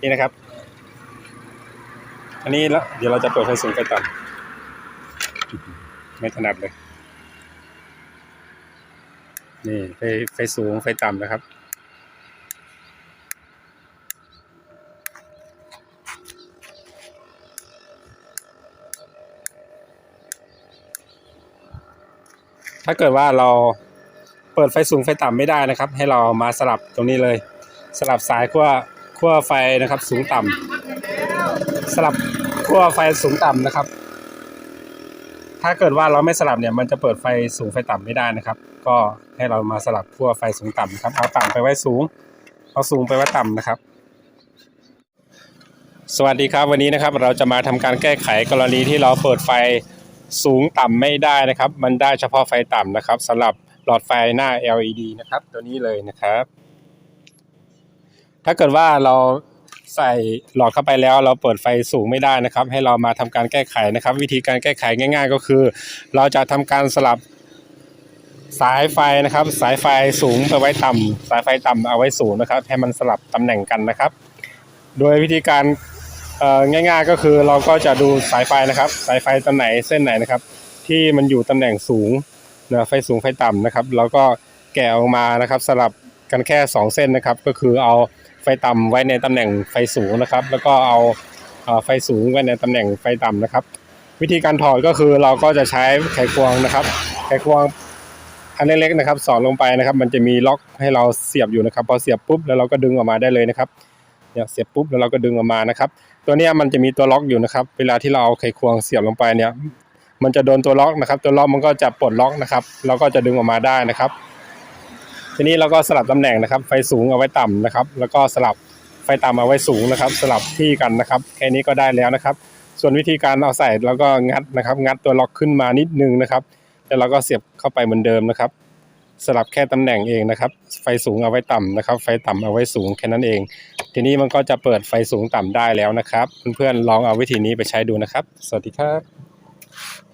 นี่นะครับ อันนี้แล้วเดี๋ยวเราจะเปิดไฟสูงไฟต่ำไม่ถนัดเลย นี่ไฟไฟสูงไฟต่ำนะครับ ถ้าเกิดว่าเราเปิดไฟสูงไฟต่ำไม่ได้นะครับ ให้เรามาสลับตรงนี้เลย สลับสายขั้ว ขั้วไฟนะครับ สูงต่ำสลับขั้วไฟสูงต่ำนะครับ ถ้าเกิดว่าเราไม่สลับเนี่ยมันจะเปิดไฟสูงไฟต่ำไม่ได้นะครับ ก็ให้เรามาสลับขั้วไฟสูงต่ำนะครับเอาต่ำไปไว้สูงเอาสูงไปไว้ต่ำนะครับ สวัสดีครับวันนี้นะครับ เราจะมาทำการแก้ไขกรณีที่เราเปิดไฟสูงต่ำไม่ได้นะครับ มันได้เฉพาะไฟต่ำนะครับสำหรับหลอดไฟหน้า LED นะครับ ตัวนี้เลยนะครับ ถ้าเกิดว่าเราใส่หลอดเข้าไปแล้ว เราเปิดไฟสูงไม่ได้นะครับ ให้เรามาทำการแก้ไขนะครับ วิธีการแก้ไขง่าย ๆ ก็คือ เราจะทำการสลับสายไฟนะครับ สายไฟสูงไปไว้ต่ำสายไฟต่ำเอาไว้สูงนะครับ ให้มันสลับตำแหน่งกันนะครับ โดยวิธีการง่าย ๆ ก็คือเราก็จะดูสายไฟนะครับ สายไฟตำไหนเส้นไหนนะครับ ที่มันอยู่ตำแหน่งสูงนะไฟสูงไฟต่ำนะครับ เราก็แกะออกมานะครับ สลับกันแค่ 2 เส้นนะครับ ก็คือเอา ไฟต่ำไว้ในตำแหน่งไฟสูงนะครับ แล้วก็เอาไฟสูงไว้ในตำแหน่งไฟต่ำนะครับ วิธีการถอดก็คือเราก็จะใช้ไขควงนะครับ ไขควงอันเล็กๆนะครับ สอดลงไปนะครับ มันจะมีล็อกให้เราเสียบอยู่นะครับ พอเสียบปุ๊บแล้วเราก็ดึงออกมาได้เลยนะครับเนี่ยเสียบปุ๊บแล้วเราก็ดึงออกมานะครับ ตัวนี้มันจะมีตัวล็อกอยู่นะครับ เวลาที่เราเอาไขควงเสียบลงไปเนี่ยมันจะโดนตัวล็อกนะครับ ตัวล็อกมันก็จะปลดล็อกนะครับ เราก็จะดึงออกมาได้นะครับ ทีนี้เราก็สลับตำแหน่งนะครับ ไฟสูงเอาไว้ต่ำนะครับ แล้วก็สลับไฟต่ำเอาไว้สูงนะครับ สลับที่กันนะครับ แค่นี้ก็ได้แล้วนะครับ ส่วนวิธีการเอาใส่แล้วก็งัดนะครับ งัดตัวล็อกขึ้นมานิดนึงนะครับแล้วเราก็เสียบเข้าไปเหมือนเดิมนะครับ สลับแค่ตำแหน่งเองนะครับ ไฟสูงเอาไว้ต่ำนะครับ ไฟต่ำเอาไว้สูงแค่นั้นเอง ทีนี้มันก็จะเปิดไฟสูงต่ำได้แล้วนะครับ เพื่อนๆลองเอาวิธีนี้ไปใช้ดูนะครับ สวัสดีครับ